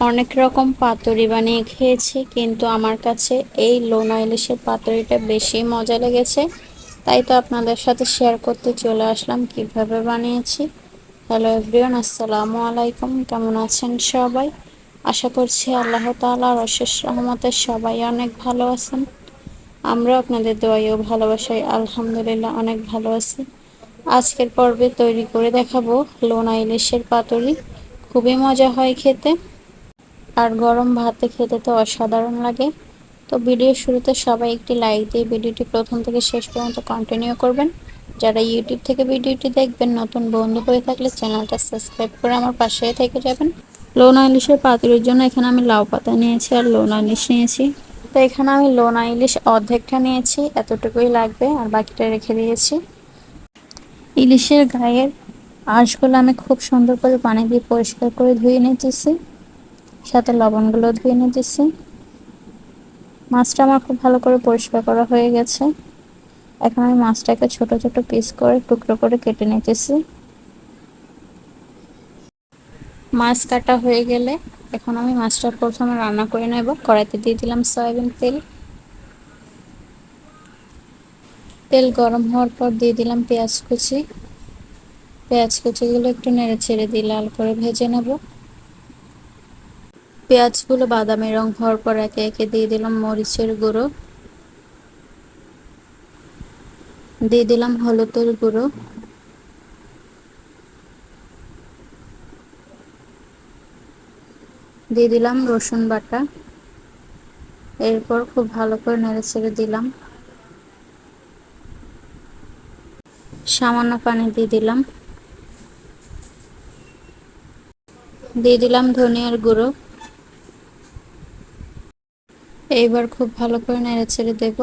অনেক রকম পাতুরি বানিয়ে খেয়েছি, কিন্তু আমার কাছে এই লোনা ইলিশের পাতুরিটা বেশি মজা লেগেছে। তাই তো আপনাদের সাথে শেয়ার করতে চলে আসলাম, কীভাবে বানিয়েছি। হ্যালো এভরিওয়ান আসসালামু আলাইকুম, কেমন আছেন সবাই? আশা করছি আল্লাহ তালার অশেষ রহমতের সবাই অনেক ভালো আছেন। আমরা আপনাদের দোয়াই ও ভালোবাসাই আলহামদুলিল্লাহ অনেক ভালো আছি। আজকের পর্বে তৈরি করে দেখাবো লোনা ইলিশের পাতুরি। খুবই মজা হয় খেতে। আর গরম ভাতে খেতে তো অসাধারণ লাগে। তো ভিডিও শুরুতে সবাই একটি লাইক দিয়ে ভিডিওটি প্রথম থেকে শেষ পর্যন্ত কন্টিনিউ করবেন। যারা ইউটিউব থেকে ভিডিওটি দেখবেন নতুন বন্ধু হয়ে থাকলে চ্যানেলটা সাবস্ক্রাইব করে আমার পাশে থেকে যাবেন। লোনা ইলিশের পাতুরির জন্য এখানে আমি লাউ পাতা নিয়েছি আর লোনা ইলিশ নিয়েছি। তো এখানে আমি লোনা ইলিশ অর্ধেকটা নিয়েছি এতটুকুই লাগবে আর বাকিটা রেখে দিয়েছি। ইলিশের গায়ের আঁশগুলো আমি খুব সুন্দর করে পানি দিয়ে পরিষ্কার করে ধুয়ে নিতেছি। সাথে লবণগুলো ধুয়ে নিতেছি। মাছটা আমার খুব ভালো করে পরিষ্কার করা হয়ে গেছে। এখন আমি মাছটাকে ছোট ছোট পিস করে, টুকরো করে কেটে নিতেছি। মাছ কাটা হয়ে গেলে এখন আমি মাছটা প্রথমে রান্না করে নেব। কড়াইতে দিয়ে দিলাম সয়াবিন তেল। তেল গরম হওয়ার পর দিয়ে দিলাম পেঁয়াজ কুচি। পেঁয়াজ কুচিগুলো একটু নেড়ে ছেড়ে দিয়ে লাল করে ভেজে নেব। পেঁয়াজগুলো বাদামি রং হওয়ার পর একে একে দিয়ে দিলাম মরিচের গুঁড়ো। দিয়ে দিলাম হলুদের গুঁড়ো। দিয়ে দিলাম রসুন বাটা। এরপর খুব ভালো করে নেড়ে ছেড়ে দিলাম। সামান্য পানি দিয়ে দিলাম। দিয়ে দিলাম ধনিয়ার গুঁড়ো। এইবার খুব ভালো করে নেড়ে ছেড়ে দেব।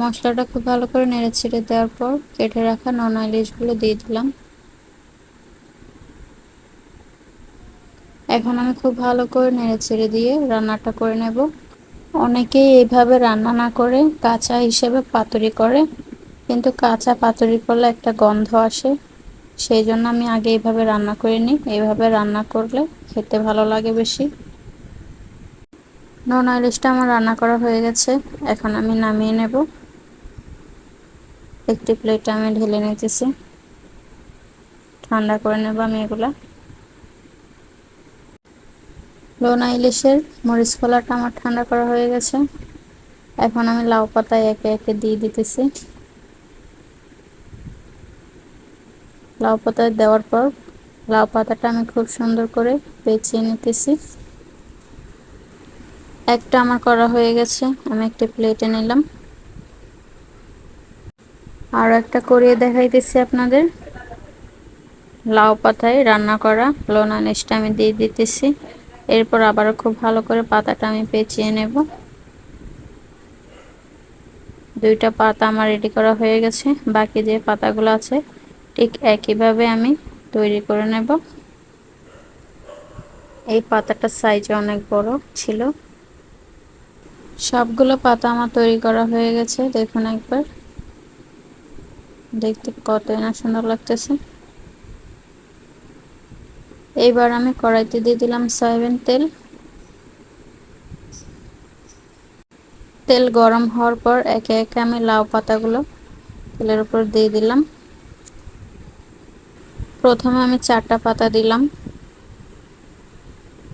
মশলাটা খুব ভালো করে নেড়ে ছেড়ে দেওয়ার পর কেটে রাখা নোনা ইলিশগুলো দিয়ে দিলাম। এখন আমি খুব ভালো করে নেড়ে ছেড়ে দিয়ে রান্নাটা করে নেব। অনেকেই এইভাবে রান্না না করে কাঁচা হিসেবে পাতুরি করে, কিন্তু কাঁচা পাতুরি করলে একটা গন্ধ আসে। সেই জন্য আমি আগে এইভাবে রান্না করে নিই। এইভাবে রান্না করলে খেতে ভালো লাগে বেশি। নোনা ইলিশটা আমার রান্না করা হয়ে গেছে। এখন আমি নামিয়ে নেব। একটি প্লেটে আমি ঢেলে নিতেছি। ঠান্ডা করে নেব আমি এগুলা। লোনা ইলিশের মরিচ কলাটা আমার ঠান্ডা করা হয়ে গেছে। এখন আমি লাউ পাতায় একে একে দিয়ে দিতেছি। লাউ পাতায় দেওয়ার পর লাউ পাতাটা আমি খুব সুন্দর করে পেঁচিয়ে নিতেছি। একটা আমার করা হয়ে গেছে। আমি একটা প্লেটে নিলাম। আর একটা করিয়ে দেখাইতেছি আপনাদের। লাউ পাতায় রান্না করা লোনা নেসটা আমি দিয়ে দিতেছি। এরপর আবারও খুব ভালো করে পাতাটা আমি পেঁচিয়ে নেব। দুইটা পাতা আমার রেডি করা হয়ে গেছে। বাকি যে পাতাগুলো আছে, ঠিক একইভাবে আমি তৈরি করে নেব। এই পাতাটার সাইজ অনেক বড় ছিল। সবগুলো পাতা আমার তৈরি করা হয়ে গেছে, দেখুন একবার। দেখতে কত না সুন্দর লাগতেছে। এইবার আমি কড়াইতে দিয়ে দিলাম সয়াবিন তেল। তেল গরম হওয়ার পর একে একে আমি লাউ পাতাগুলো তেলের উপর দিয়ে দিলাম। প্রথমে আমি চারটা পাতা দিলাম।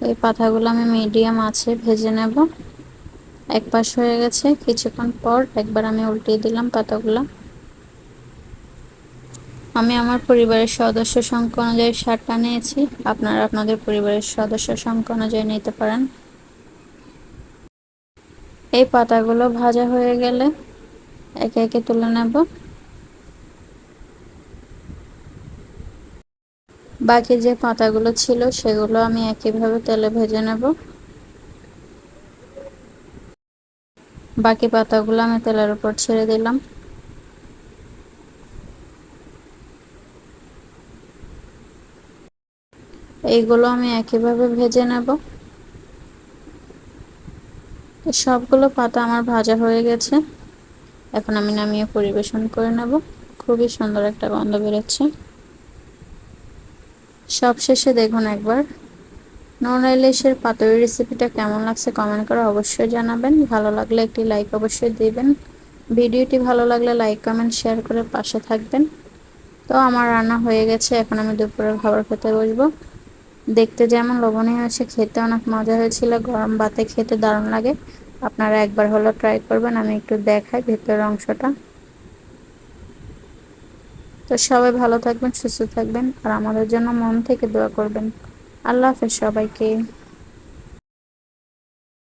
এই পাতাগুলো আমি মিডিয়াম আছে ভেজে নেব। এক পাশ হয়ে গেছে, কিছুক্ষণ পর একবার আমি উল্টিয়ে দিলাম পাতাগুলো। আমি আমার পরিবারের সদস্য সংখ্যা অনুযায়ী সারটা নিয়েছি আপনারা আপনাদের পরিবারের সদস্য সংখ্যা অনুযায়ী নিতে পারেন। এই পাতাগুলো ভাজা হয়ে গেলে একে একে তুলে নেব। বাকি যে পাতাগুলো ছিল সেগুলো আমি একইভাবে তেলে ভেজে নেব। বাকি পাতাগুলো আমি তেলের উপর ছেড়ে দিলাম। এইগুলো আমি একইভাবে ভেজে নেব। সবগুলো পাতা আমার ভাজা হয়ে গেছে। এখন আমি নামিয়ে পরিবেশন করে নেব। খুবই সুন্দর একটা গন্ধ বেরোচ্ছে। সব শেষে দেখুন একবার নোনা ইলিশের পাতুরি রেসিপিটা কেমন লাগছে কমেন্ট করে অবশ্যই জানাবেন। ভালো লাগলে একটি লাইক অবশ্যই দিবেন। ভিডিওটি ভালো লাগলে লাইক কমেন্ট শেয়ার করে পাশে থাকবেন। তো আমার রান্না হয়ে গেছে, এখন আমি দুপুরের খাবার খেতে বসবো। দেখতে যেমন লবণীয় হয়েছে, খেতে অনেক মজা হয়েছিল, গরম ভাতে খেতে দারুণ লাগে। আপনারা একবার হলো ট্রাই করবেন, আমি একটু দেখাই ভেতরের অংশটা। তো সবাই ভালো থাকবেন, সুস্থ থাকবেন, আর আমাদের জন্য মন থেকে দোয়া করবেন। আল্লাহ হাফেজ সবাইকে।